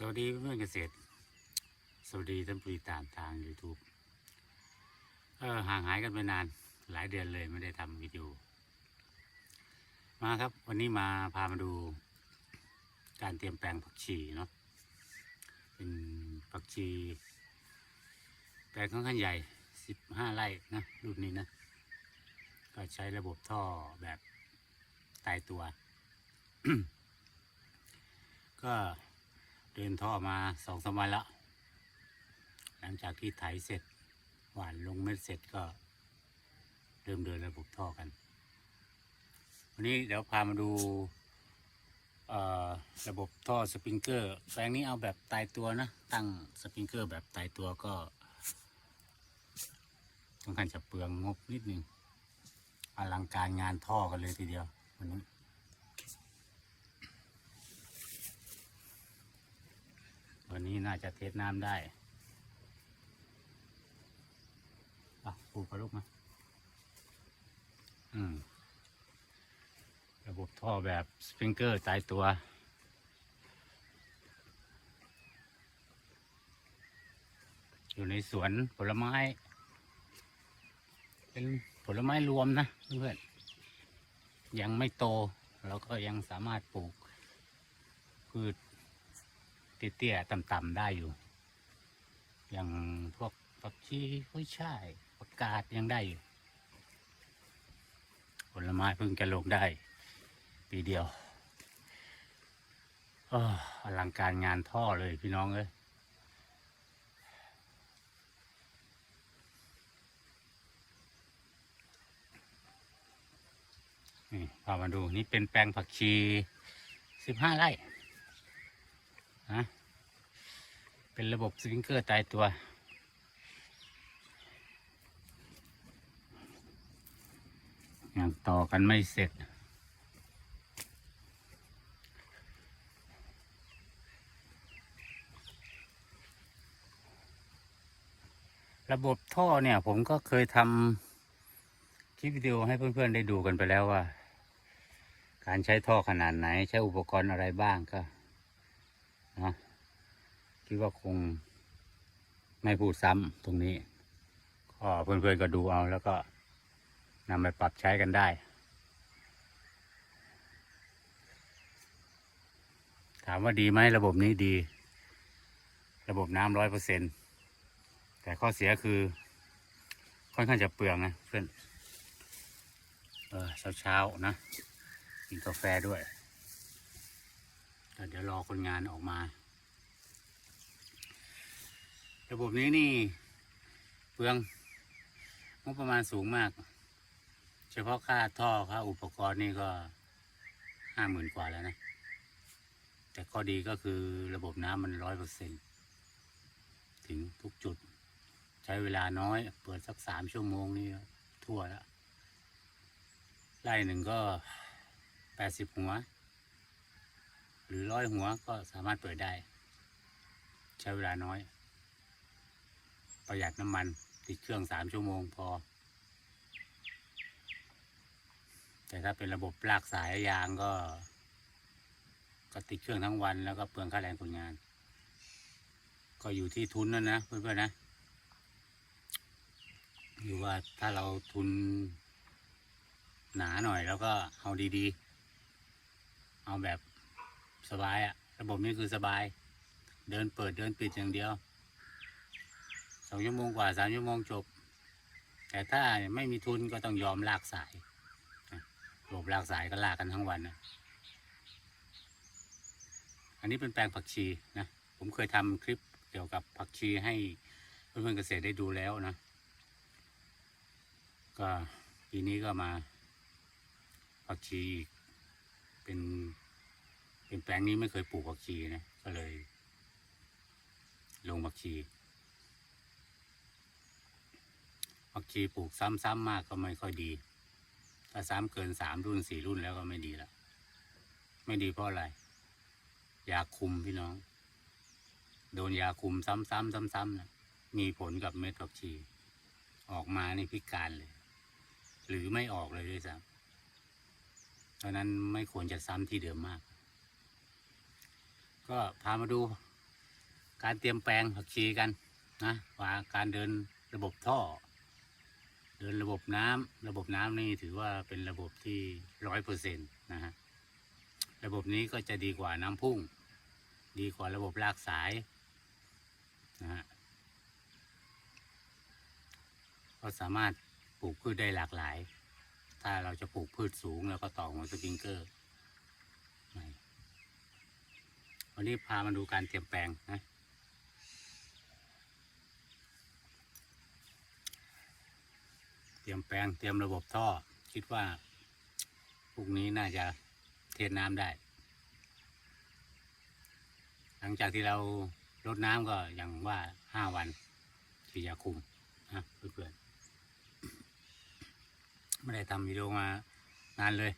สวัสดีเพื่อนเกษตร สวัสดีท่านผู้ติดตามทาง YouTube เออห่างหายกันไปนานหลายเดือนเลยไม่ได้ทำวิดีโอ มาครับวันนี้มาพามาดู การเตรียมแปลงผักชีเนาะเป็นผักชี แปลงค่อนข้างใหญ่สิบห้าไร่นะรุ่นนี้นะ ก็ใช้ระบบท่อแบบตายตัว ก็ เดินท่อมาสองสามวันแล้วหลังจากที่ไถเสร็จหวานลงเม็ดเสร็จก็เริ่มเดินระบบท่อกัน วันนี้เดี๋ยวพามาดูระบบท่อสปริงเกอร์แปลงนี้เอาแบบตายตัวนะ ตั้งสปริงเกอร์แบบตายตัวก็ต้องการจะเปลืองงบนิดนึงอลังการงานท่อกันเลยทีเดียววันนี้ วันนี้น่าจะเทสน้ำได้อะปูกระลุกมา อืม ระบบท่อแบบสปริงเกอร์ตายตัว อยู่ในสวนผลไม้ เป็นผลไม้รวมนะเพื่อน ยังไม่โต เราก็ยังสามารถปลูกพืช เตี้ยๆต่ำๆได้อยู่ อย่างพวกผักชีกุ้ยช่ายผักกาดยังได้อยู่ผลไม้เพิ่งจะลงได้ ปีเดียวอออลังการงานท่อเลยพี่น้องเอ้ยนี่พามาดูนี่เป็นแปลงผักชีสิบห้าไร่ ฮะเป็นระบบสปริงเกอร์ตายตัว ยังต่อกันไม่เสร็จ ระบบท่อเนี่ย ผมก็เคยทำคลิปวิดีโอให้เพื่อนๆได้ดูกันไปแล้วว่า การใช้ท่อขนาดไหน ใช้อุปกรณ์อะไรบ้างก็ นาะคิดว่าคงไม่พูดซ้ำตรงนี้ ก็เพื่อนๆก็ดูเอาแล้วก็นำไปปรับใช้กันได้ ถามว่าดีไหมระบบนี้ดี ระบบน้ำร้อยเปอร์เซ็นแต่ข้อเสียคือค่อนข้างจะเปลืองนะเพื่อน เออเช้าๆนะกินกาแฟด้วย เดี๋ยวรอคนงานออกมา ระบบนี้นี่เปลืองงบประมาณสูงมาก เฉพาะค่าท่อค่าอุปกรณ์นี่ก็ห้าหมื่นกว่าแล้วนะ แต่ข้อดีก็คือระบบน้ำมันร้อยเปอร์เซ็นถึงทุกจุด ใช้เวลาน้อย เปิดสักสามชั่วโมงนี่ทั่วแล้วไร่หนึ่งก็แปดสิบหัว หรือร้อยหัวก็สามารถเปิดได้ ใช้เวลาน้อย ประหยัดน้ำมันติดเครื่องสามชั่วโมงพอ แต่ถ้าเป็นระบบลากสายยางก็ ก็ติดเครื่องทั้งวันแล้วก็เปลืองค่าแรงคนงาน ก็อยู่ที่ทุนนั่นนะเพื่อนๆนะอยู่ว่าถ้าเราทุนหนาหน่อยแล้วก็เอาดีๆ เอาแบบ สบายอะระบบนี้คือสบาย เดินเปิดเดินปิดอย่างเดียวสองชั่วโมงกว่าสามชั่วโมงจบ แต่ถ้าไม่มีทุนก็ต้องยอมลากสายระบบลากสายก็ลากกันทั้งวันนะอันนี้เป็นแปลงผักชีนะผมเคยทำคลิปเกี่ยวกับผักชีให้เพื่อนๆเกษตรได้ดูแล้วนะ ก็ปีนี้ก็มาผักชีอีกเป็น เป็นแปลงนี้ไม่เคยปลูกผักชีนะ ก็เลย ลงผักชีผักชีปลูกซ้ำๆมากก็ไม่ค่อยดี ถ้าซ้ำเกินสามรุ่นสี่รุ่นแล้วก็ไม่ดีแล้วไม่ดีเพราะอะไร ยาคุมพี่น้อง โดนยาคุมซ้ำๆซ้ำๆนะมีผลกับเม็ดผักชี ออกมาในพิการเลย หรือไม่ออกเลยด้วยซ้ำเพราะนั้นไม่ควรจะซ้ำที่เดิมมาก ก็พามาดู การเตรียมแปลงผักชีกันนะว่าการเดินระบบท่อ เดินระบบน้ำระบบน้ำนี่ถือว่าเป็นระบบที่ร้อยเปอร์เซ็นต์นะฮะระบบนี้ก็จะดีกว่าน้ำพุ่ง ดีกว่าระบบลากสายนะฮะก็สามารถปลูกพืชได้หลากหลาย ถ้าเราจะปลูกพืชสูง แล้วก็ต่อหัวสปริงเกอร์ วันนี้พามาดูการเตรียมแปลงนะเตรียมแปลงเตรียมระบบท่อ คิดว่าพรุ่งนี้น่าจะเทน้ำได้ หลังจากที่เราลดน้ำก็อย่างว่าห้าวันที่จะคุมนะเพื่อนๆไม่ได้ทำวิดีโอมานานเลย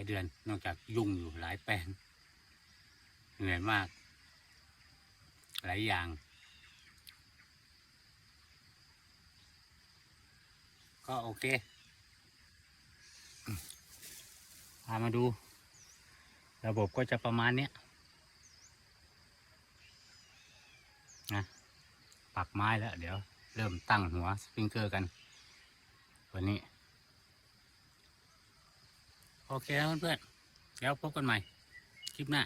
ายเดือน นอกจากยุ่งอยู่หลายแปลงเหนื่อยมาก หลายอย่าง ก็โอเค พามาดู ระบบก็จะประมาณนี้นะปักไม้แล้ว เดี๋ยว เริ่มตั้งหัวสปริงเกอร์กัน วันนี้ โอเคครับเพื่อนๆแล้วพบกันใหม่ คลิปหน้า